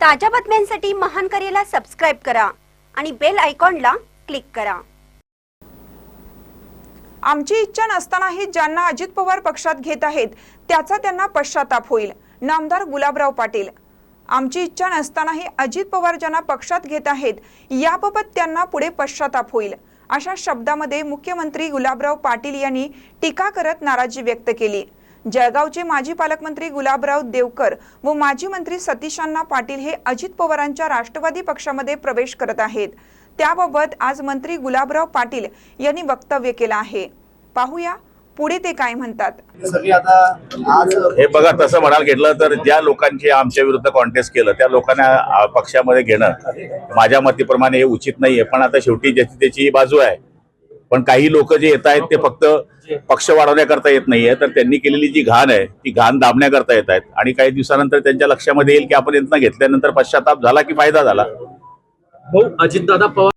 ताज्या बातम्यांसाठी महान करेला सबस्क्राईब करा आणि बेल आयकॉनला क्लिक करा. आमची इच्छा नसतानाही ज्यांना अजित पवार पक्षात घेत आहेत त्याचा त्यांना पश्चाताप होईल. नामदार गुलाबराव पाटील. आमची इच्छा नसतानाही अजित पवार ज्यांना पक्षात घेत आहेत याबाबत त्यांना पुढे पश्चाताप होईल. अशा शब्दामध्ये मुख्यमंत्री गुलाबराव पाटील यांनी टीका करत नाराजी व्यक्त केली. जळगावचे माजी पालकमंत्री गुलाबराव देवकर व माजी मंत्री सतीशांना पाटील हे अजित पवारांच्या राष्ट्रवादी पक्षामध्ये प्रवेश करत आहेत. त्याबाबत आज मंत्री गुलाबराव पाटील यांनी वक्तव्य केलं आहे. पाहूया पुढे ते काय म्हणतात. सगळी आता आज हे बघा तसं म्हणायला घेतलं तर ज्या लोकांची आमच्या विरुद्ध कॉन्टेस्ट केलं त्या लोकांना पक्षामध्ये घेणं माझ्या मतीप्रमाणे हे उचित नाहीये. पण आता शेवटी ज्याची त्याची बाजू आहे. पण काही लोक जे येत आहेत ते फक्त पक्ष वाढवण्याकरता येत नाहीये. तर त्यांनी केलेली जी घाण आहे ती घाण दाबण्याकरता येत आहेत. आणि काही दिवसानंतर त्यांच्या लक्षामध्ये येईल की आपण यांना घेतल्यानंतर पश्चाताप झाला की फायदा झाला? भाऊ अजितदादा पवार